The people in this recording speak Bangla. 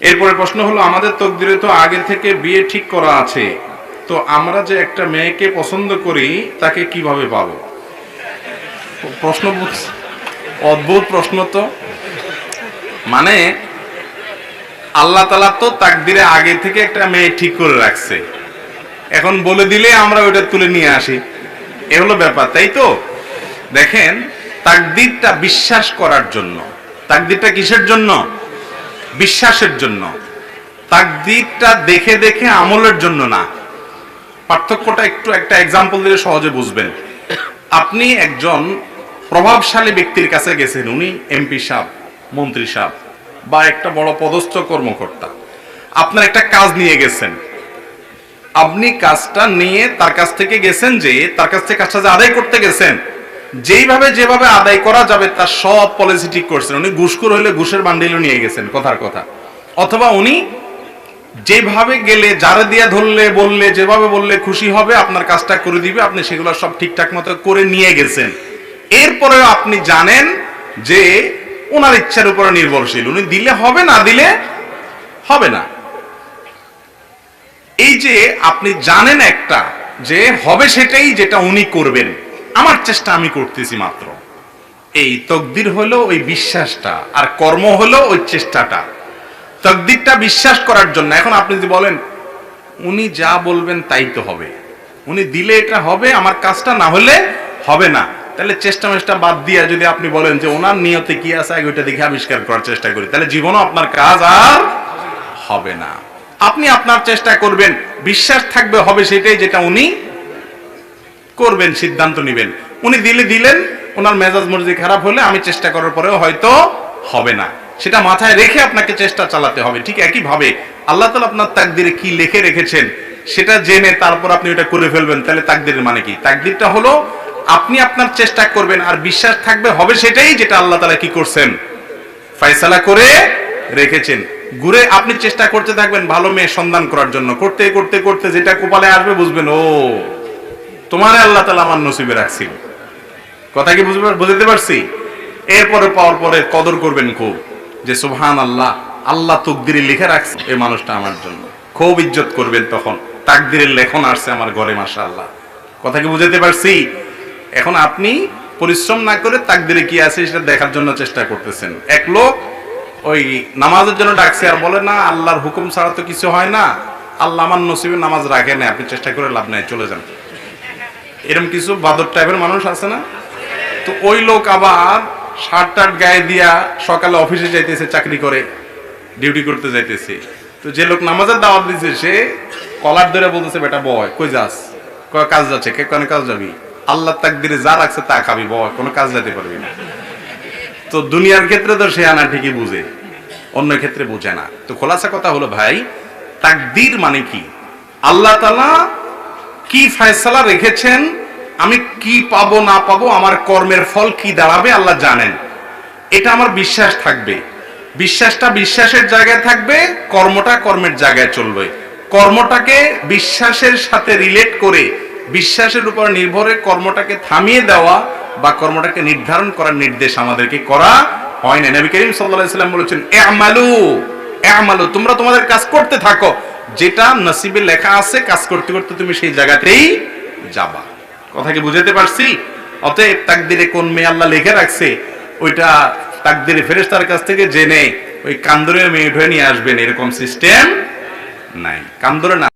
এরপরে প্রশ্ন হলো, আমাদের তকদিরে তো আগে থেকে বিয়ে ঠিক করা আছে। তো আমরা যে একটা মেয়েকে পছন্দ করি, তাকে কীভাবে পাবো? প্রশ্ন অদ্ভুত প্রশ্ন তো। মানে আল্লাহ তালা তো তাকদিরে আগে থেকে একটা মেয়ে ঠিক করে রাখছে। এখন বলে দিলে আমরা ওইটা তুলে নিয়ে আসি। এ হলো ব্যাপার, তাই তো? দেখেন, তাকদিরটা বিশ্বাস করার জন্য। তাকদিরটা কিসের জন্য? বিশ্বাসের জন্য। তাকদিরটা দেখে দেখে আমলের জন্য না। পার্থক্যটা একটু একটা এক্সাম্পল দিলে সহজে বুঝবেন। আপনি একজন প্রভাবশালী ব্যক্তির কাছে গেছেন, উনি এমপি সাহেব, মন্ত্রী সাহেব, বা একটা বড় পদস্থ কর্মকর্তা। আপনার একটা কাজ নিয়ে গেছেন। আপনি কাজটা নিয়ে তার কাছ থেকে গেছেন যে, তার কাছ থেকে কাজটা যে আদায় করতে গেছেন যেইভাবে যেভাবে আদায় করা যাবে, তার সব পলিসি ঠিক করছেন। উনি ঘুষখোর হলে ঘুষের বান্ডিলও নিয়ে গেছেন, কথার কথা। অথবা উনি যেভাবে গেলে, যারা দিয়া ধরলে, বললে, যেভাবে বললে খুশি হবে, আপনার কাজটা করে দিবে, আপনি সেগুলো সব ঠিকঠাক মতো করে নিয়ে গেছেন। এরপরেও আপনি জানেন যে ওনার ইচ্ছার উপরে নির্ভরশীল। উনি দিলে হবে, না দিলে হবে না। এই যে আপনি জানেন একটা, যে হবে সেটাই যেটা উনি করবেন। আমার চেষ্টা আমি করতেছি মাত্র। এই তকদির হলো ওই বিশ্বাসটা, আর কর্ম হলো ওই চেষ্টাটা। তকদিরটা বিশ্বাস করার জন্য, এখন আপনি যদি বলেন, উনি যা বলবেন তাই তো হবে। উনি দিলে এটা হবে, আমার কাজটা না হলে হবে না। তাহলে চেষ্টা মেষ্টা বাদ দিয়ে যদি আপনি বলেন যে, ওনার নিয়তে কি আছে, আগে ওইটা দেখে আবিষ্কার করার চেষ্টা করি। তাহলে জীবনও আপনার কাজ আর হবে না। আপনি আপনার চেষ্টা করবেন, বিশ্বাস থাকবে, হবে সেটাই যেটা উনি করবেন, সিদ্ধান্ত নেবেন। উনি দিলে দিলেন, ওনার মেজাজ মর্জি খারাপ হলে আমি চেষ্টা করার পরেও হয়তো হবে না। সেটা মাথায় রেখে আপনাকে চেষ্টা চালাতে হবে, ঠিক একই ভাবে আল্লাহ তালা আপনার তাকদিরে কি লিখে রেখেছেন, সেটা জেনে তারপর আপনি ওটা করে ফেলবেন। তাহলে তাকদিরের মানে কি? তাকদিরটা হলো, আপনি আপনার চেষ্টা করবেন আর বিশ্বাস থাকবে, হবে সেটাই যেটা আল্লাহ তালা কি করছেন। ফয়সালা করে রেখেছেন। ঘুরে আপনি চেষ্টা করতে থাকবেন, ভালো মেয়ে সন্ধান করার জন্য। করতে করতে করতে যেটা কপালে আসবে বুঝবেন, ও তোমার আল্লাহ তালা আমার নসিবে রাখছিল। কথা কি বুঝতে পারছি? এরপরে পাওয়ার পরে কদর করবেন খুব, যে সুবহান আল্লাহ আল্লাহ তকদিরে লিখে রাখছে এই মানুষটা আমার জন্য। খুব ইজ্জত করবেন তখন। তাকদিরের লেখন আসছে আমার ঘরে মাসা আল্লাহ কথা কি বুঝাতে পারছি? এখন আপনি পরিশ্রম না করে তাকদিরে কি আছে সেটা দেখার জন্য চেষ্টা করতেছেন। এক লোক ওই নামাজের জন্য ডাকছে আর বলে, না, আল্লাহর হুকুম ছাড়া তো কিছু হয় না। আল্লাহ আমার নসিবে নামাজ রাখে না আপনি চেষ্টা করে লাভ নাই, চলে যান। এরকম কিছু বাদর টাইপের মানুষ আছে না? তো ওই লোক আবার শার্ট টার্ট গায়ে দিয়া সকালে অফিসে যাইতেছে, চাকরি করে ডিউটি করতে যাইতেছে। তো যে লোক নামাজের দাওয়াত দিছে, সে কলার ধরে বলতেছে, বেটা বয়, কই যাস? কাজ যাচ্ছে? কে কোন কাজ যাবি? আল্লাহ তাকদিরে যা রাখছে তা খাবি, বয়, কোনো কাজ যেতে পারবি না। তো দুনিয়ার ক্ষেত্রে তো সে আনা ঠিকই বুঝে, অন্য ক্ষেত্রে বুঝে না। তো খোলাসা কথা হলো, ভাই, তাকদির মানে কি? আল্লাহ তালা কি ফয়সালা রেখেছেন? আমি কি পাবো, না পাবো, আমার কর্মের ফল কি দাঁড়াবে আল্লাহ জানেন। এটা আমার বিশ্বাস থাকবে। বিশ্বাসটা বিশ্বাসের জায়গায় থাকবে, কর্মটা কর্মের জায়গায় চলবে। কর্মটাকে বিশ্বাসের সাথে রিলেট করে, বিশ্বাসের উপর নির্ভরে কর্মটাকে থামিয়ে দেওয়া বা কর্মটাকে নির্ধারণ করার নির্দেশ আমাদেরকে করা হয় না। নবী করিম সাল্লাল্লাহু আলাইহি সাল্লাম বলেছেন আমালু আমালু তোমরা তোমাদের কাজ করতে থাকো যেটা নসিবে লেখা আছে, কাজ করতে করতে তুমি সেই জায়গাতেই যাবা। কথা কি বুঝাতে পারছি? অতএব তাকদিরে কোন মেয়ে আল্লাহ লিখে রাখছে, ওইটা তাকদিরে ফেরেস্তার কাছ থেকে জেনে ওই কান্দরে মেয়ে উঠে নিয়ে আসবেন, এরকম সিস্টেম নাই। কান্দরে না